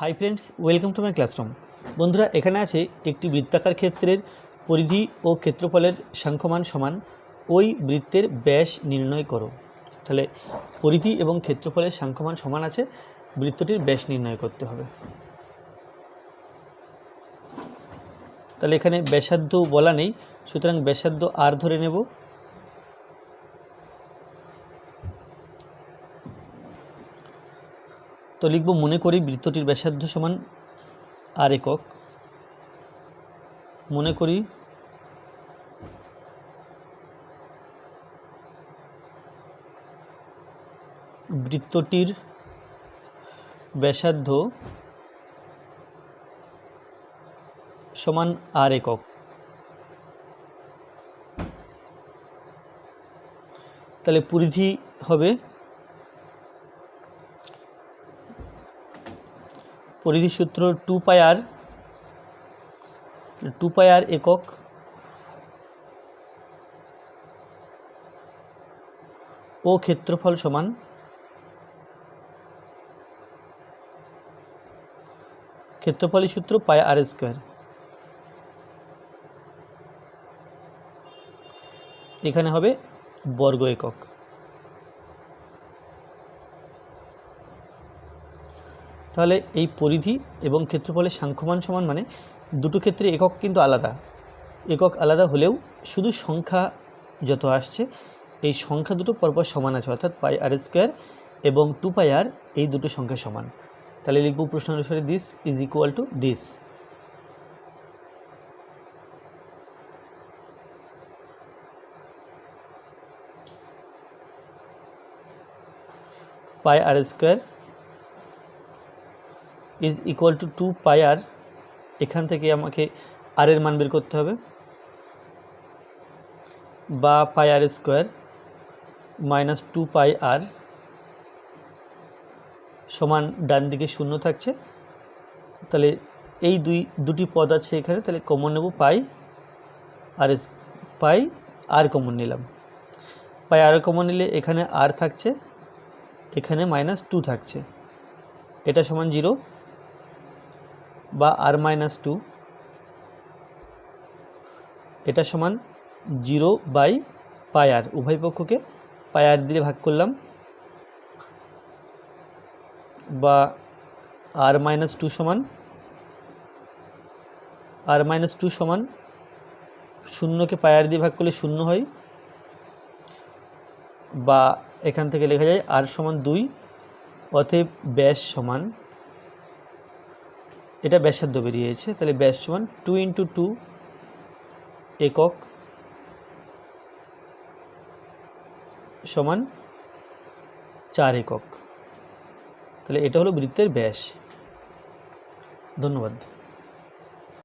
Hi friends welcome to my classroom বন্ধুরা, এখানে আছে একটি বৃত্তাকার ক্ষেত্রের পরিধি ও ক্ষেত্রফলের সাংখ্যমান সমান। ওই বৃত্তের ব্যাস নির্ণয় করো। তাহলে পরিধি এবং ক্ষেত্রফলের সাংখ্যমান সমান আছে, বৃত্তটির ব্যাস নির্ণয় করতে হবে। তাহলে এখানে ব্যাসার্ধ বলা নেই, সুতরাং ব্যাসার্ধ আর ধরে নেব। তো লিখব, মনে করি বৃত্তটির ব্যাসার্ধ সমান আর একক। মনে করি বৃত্তটির ব্যাসার্ধ সমান আর একক। তাহলে পরিধি হবে পরিধি সূত্র টু পাই আর, টু পাই আর একক, ও ক্ষেত্রফল সমান ক্ষেত্রফলের সূত্র পাই আর স্কোয়ার। এখানে হবে বর্গ একক। তাহলে এই পরিধি এবং ক্ষেত্রফলের সাংখ্যমান সমান মানে দুটো ক্ষেত্রে একক কিন্তু আলাদা। একক আলাদা হলেও শুধু সংখ্যা যত আসছে, এই সংখ্যা দুটো পরপর সমান আছে, অর্থাৎ পাই আর স্কোয়ার এবং টু পাই আর এই দুটো সংখ্যা সমান। তাহলে লিখব প্রশ্ন অনুসারে this is equal to this pi r square is equal to two pi r এখান থেকে আমাকে আর এর মান বের করতে হবে। বা pi r square minus two pi r সমান ডান দিকে শূন্য থাকছে। তাহলে এই দুই, দুটি পদ আছে এখানে, তাহলে কমন নেব পাই আর পাই আর কমন নিলাম। পাই আর কমন নিলে এখানে আর থাকছে, এখানে মাইনাস টু থাকছে। এটা সমান জিরো বা আর মাইনাস টু এটা সমান জিরো বাই পাই আর উভয় পক্ষকে পাই আর দিয়ে ভাগ করলাম বা আর মাইনাস টু সমান আর মাইনাস টু সমান শূন্যকে পায়ার দিয়ে ভাগ করলে শূন্য হয় বা এখান থেকে লেখা যায় আর সমান দুই, অতএব ব্যাস সমান এটা ব্যাসার্ধ বেরিয়েছে, তাহলে ব্যাস সমান টু ইন্টু টু একক সমান চার একক। তাহলে এটা হলো বৃত্তের ব্যাস। ধন্যবাদ।